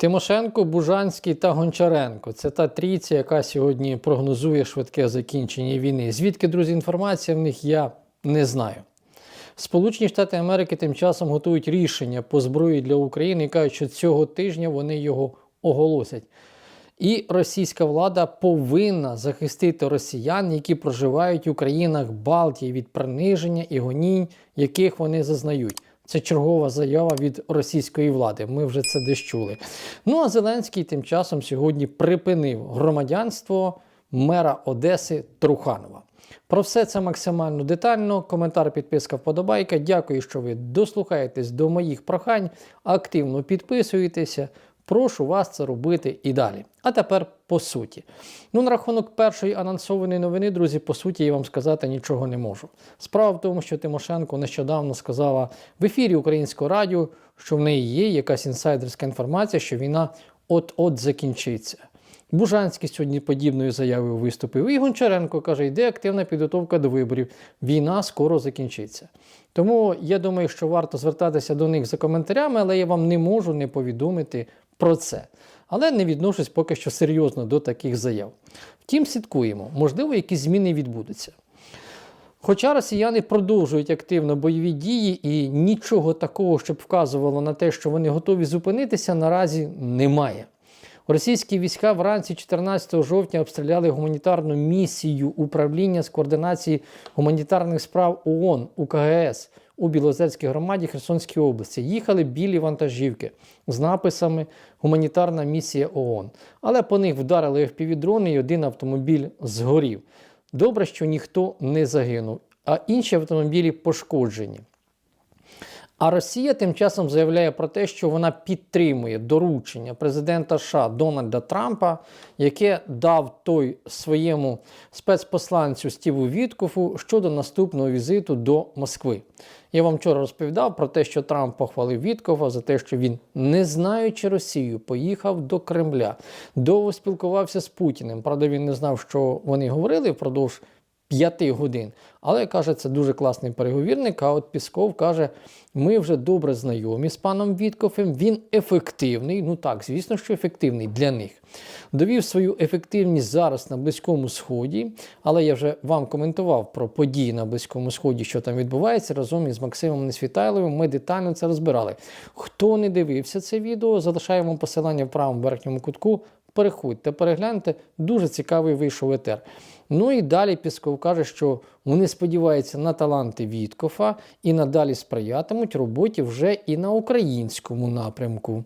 Тимошенко, Бужанський та Гончаренко це та трійця, яка сьогодні прогнозує швидке закінчення війни. Звідки, друзі, інформація в них я не знаю. Сполучені Штати Америки тим часом готують рішення по зброї для України і кажуть, що цього тижня вони його оголосять. І російська влада повинна захистити росіян, які проживають у країнах Балтії від приниження і гонінь, яких вони зазнають. Це чергова заява від російської влади. Ми вже це десь чули. Ну а Зеленський тим часом сьогодні припинив громадянство мера Одеси Труханова. Про все це максимально детально. Коментар, підписка, вподобайка. Дякую, що ви дослухаєтесь до моїх прохань, активно підписуєтеся. Прошу вас це робити і далі. А тепер по суті. Ну, на рахунок першої анонсованої новини, друзі, по суті, я вам сказати нічого не можу. Справа в тому, що Тимошенко нещодавно сказала в ефірі Українського радіо, що в неї є якась інсайдерська інформація, що війна от-от закінчиться. Бужанський сьогодні подібною заявою виступив. І Гончаренко каже, йде активна підготовка до виборів. Війна скоро закінчиться. Тому я думаю, що варто звертатися до них за коментарями, але я вам не можу не повідомити про це. Але не відношусь поки що серйозно до таких заяв. Втім, слідкуємо, можливо, якісь зміни відбудуться. Хоча росіяни продовжують активно бойові дії і нічого такого, щоб вказувало на те, що вони готові зупинитися, наразі немає. Російські війська вранці 14 жовтня обстріляли гуманітарну місію управління з координації гуманітарних справ ООН УКГС у Білозерській громаді Херсонської області. Їхали білі вантажівки з написами Гуманітарна місія ООН. Але по них вдарили FPV-дрони і один автомобіль згорів. Добре, що ніхто не загинув, а інші автомобілі пошкоджені. А Росія тим часом заявляє про те, що вона підтримує доручення президента США Дональда Трампа, яке дав той своєму спецпосланцю Стіву Віткофу щодо наступного візиту до Москви. Я вам вчора розповідав про те, що Трамп похвалив Віткофа за те, що він, не знаючи Росію, поїхав до Кремля, довго спілкувався з Путіним. Правда, він не знав, що вони говорили впродовж п'яти годин. Але каже, це дуже класний переговірник. А от Пісков каже: ми вже добре знайомі з паном Віткофем. Він ефективний. Ну так, звісно, що ефективний для них. Довів свою ефективність зараз на Близькому Сході. Але я вже вам коментував про події на Близькому Сході, що там відбувається. Разом із Максимом Несвітайловим ми детально це розбирали. Хто не дивився це відео, залишаємо посилання в правому верхньому кутку. Переходьте, перегляньте, дуже цікавий вийшов етер. Ну і далі Пісков каже, що вони сподіваються на таланти Віткофа і надалі сприятимуть роботі вже і на українському напрямку.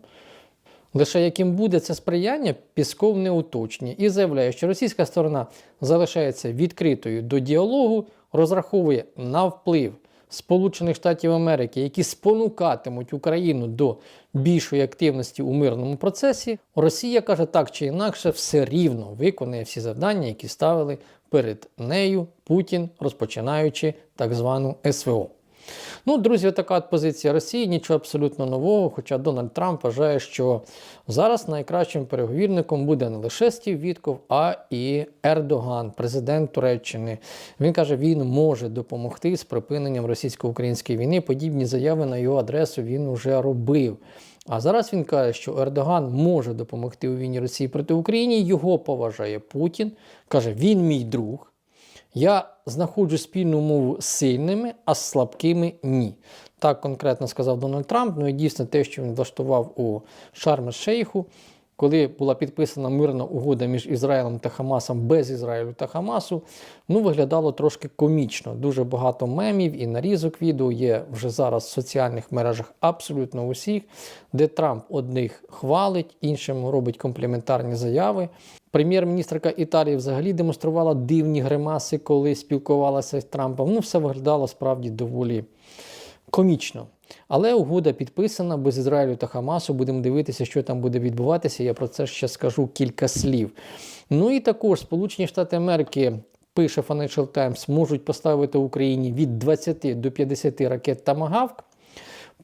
Лише яким буде це сприяння, Пісков не уточнює і заявляє, що російська сторона залишається відкритою до діалогу, розраховує на вплив Сполучених Штатів Америки, які спонукатимуть Україну до більшої активності у мирному процесі, Росія каже так чи інакше, все рівно виконує всі завдання, які ставили перед нею Путін, розпочинаючи так звану СВО. Ну, друзі, така от позиція Росії, нічого абсолютно нового. Хоча Дональд Трамп вважає, що зараз найкращим переговірником буде не лише Стів Вітков, а і Ердоган, президент Туреччини. Він каже, він може допомогти з припиненням російсько-української війни. Подібні заяви на його адресу він вже робив. А зараз він каже, що Ердоган може допомогти у війні Росії проти України. Його поважає Путін. Каже, він мій друг. Я знаходжу спільну мову з сильними, а з слабкими ні. Так конкретно сказав Дональд Трамп. Ну і дійсно те, що він влаштував у шарм шейху коли була підписана мирна угода між Ізраїлем та Хамасом без Ізраїлю та Хамасу, ну виглядало трошки комічно. Дуже багато мемів і нарізок відео є вже зараз в соціальних мережах абсолютно усіх, де Трамп одних хвалить, іншим робить компліментарні заяви. Прем'єр-міністрка Італії взагалі демонструвала дивні гримаси, коли спілкувалася з Трампом. Ну, все виглядало справді доволі комічно. Але угода підписана без Ізраїлю та Хамасу. Будемо дивитися, що там буде відбуватися. Я про це ще скажу кілька слів. Ну і також Сполучені Штати Америки. Пише Financial Times, можуть поставити Україні від 20 до 50 ракет Тамагавк.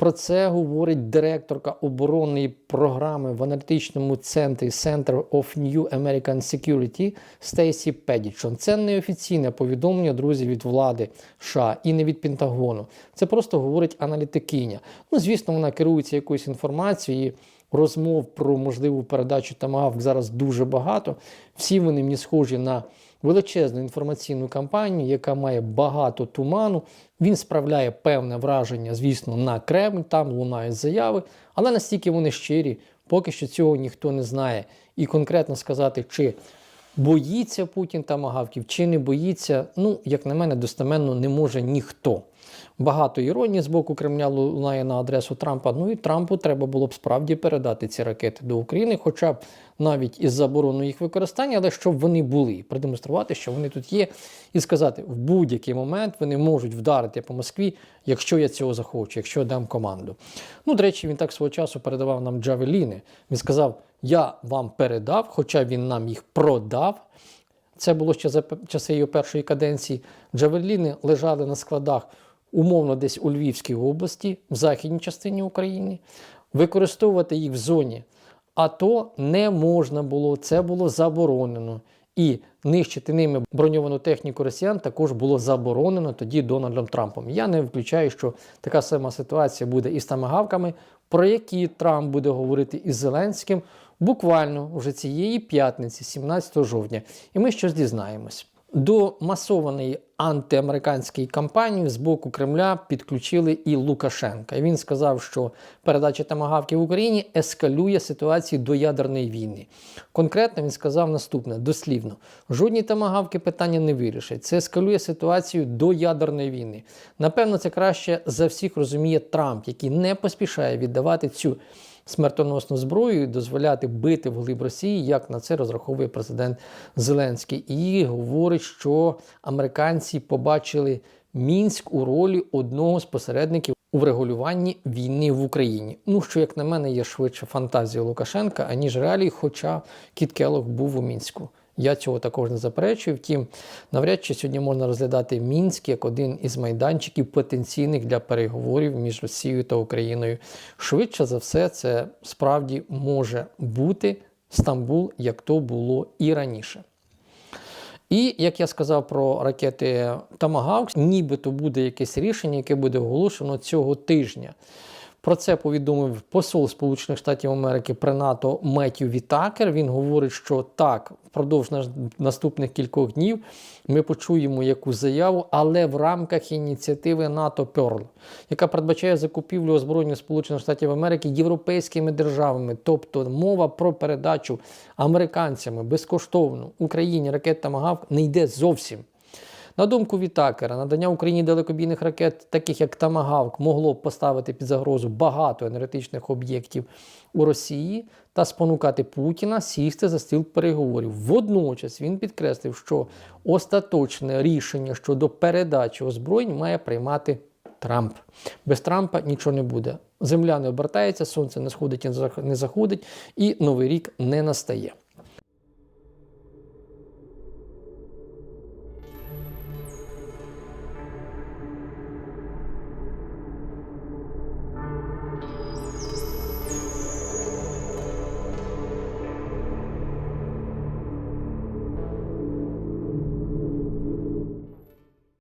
Про це говорить директорка оборонної програми в аналітичному центрі Center of New American Security Стейсі Педічон. Це неофіційне повідомлення, друзі, від влади США і не від Пентагону. Це просто говорить аналітикиня. Ну, звісно, вона керується якоюсь інформацією. розмов про можливу передачу Тамагавк зараз дуже багато. Всі вони мені схожі на величезну інформаційну кампанію, яка має багато туману. Він справляє певне враження, звісно, на Кремль, там лунають заяви, але настільки вони щирі, поки що цього ніхто не знає. І конкретно сказати, чи боїться Путін тамагавків, чи не боїться, ну, як на мене, достеменно не може ніхто. Багато іронії з боку Кремля лунає на адресу Трампа. Ну і Трампу треба було б справді передати ці ракети до України, хоча б навіть із забороною їх використання, але щоб вони були, продемонструвати, що вони тут є, і сказати, в будь-який момент вони можуть вдарити по Москві, якщо я цього захочу, якщо я дам команду. Ну, до речі, він так свого часу передавав нам Джавеліни. Він сказав: Я вам передав, хоча він нам їх продав. Це було ще за часи його першої каденції. Джавеліни лежали на складах умовно десь у Львівській області, в західній частині України. Використовувати їх в зоні АТО не можна було, це було заборонено. І нищити ними броньовану техніку росіян також було заборонено тоді Дональдом Трампом. Я не виключаю, що така сама ситуація буде із тамагавками, про які Трамп буде говорити із Зеленським буквально вже цієї п'ятниці, 17 жовтня. І ми щось дізнаємось. До масованої антиамериканської кампанії з боку Кремля підключили і Лукашенка. Він сказав, що передача тамагавки в Україні ескалює ситуацію до ядерної війни. Конкретно він сказав наступне: дослівно: жодні тамагавки питання не вирішать. Це ескалює ситуацію до ядерної війни. Напевно, це краще за всіх розуміє Трамп, який не поспішає віддавати цю смертоносну зброю і дозволяти бити в глиб Росії, як на це розраховує президент Зеленський. І говорить, що американці побачили Мінськ у ролі одного з посередників у врегулюванні війни в Україні. Ну, що, як на мене, є швидше фантазія Лукашенка, аніж реалії, хоча Кіт Келлог був у Мінську. Я цього також не заперечую. Втім, навряд чи сьогодні можна розглядати Мінськ як один із майданчиків потенційних для переговорів між Росією та Україною. Швидше за все, це справді може бути Стамбул, як то було і раніше. І як я сказав про ракети Тамагавк, нібито буде якесь рішення, яке буде оголошено цього тижня. Про це повідомив посол Сполучених Штатів Америки при НАТО Меттю Вітакер. Він говорить, що так, впродовж наступних кількох днів ми почуємо якусь заяву, але в рамках ініціативи НАТО Перл, яка передбачає закупівлю озброєння Сполучених Штатів Америки європейськими державами, тобто мова про передачу американцями безкоштовно Україні ракет Тамагавк не йде зовсім. На думку Вітакера, надання Україні далекобійних ракет, таких як Тамагавк, могло б поставити під загрозу багато енергетичних об'єктів у Росії та спонукати Путіна сісти за стіл переговорів. Водночас він підкреслив, що остаточне рішення щодо передачі озброєнь має приймати Трамп. Без Трампа нічого не буде. Земля не обертається, сонце не сходить і не заходить, і новий рік не настає.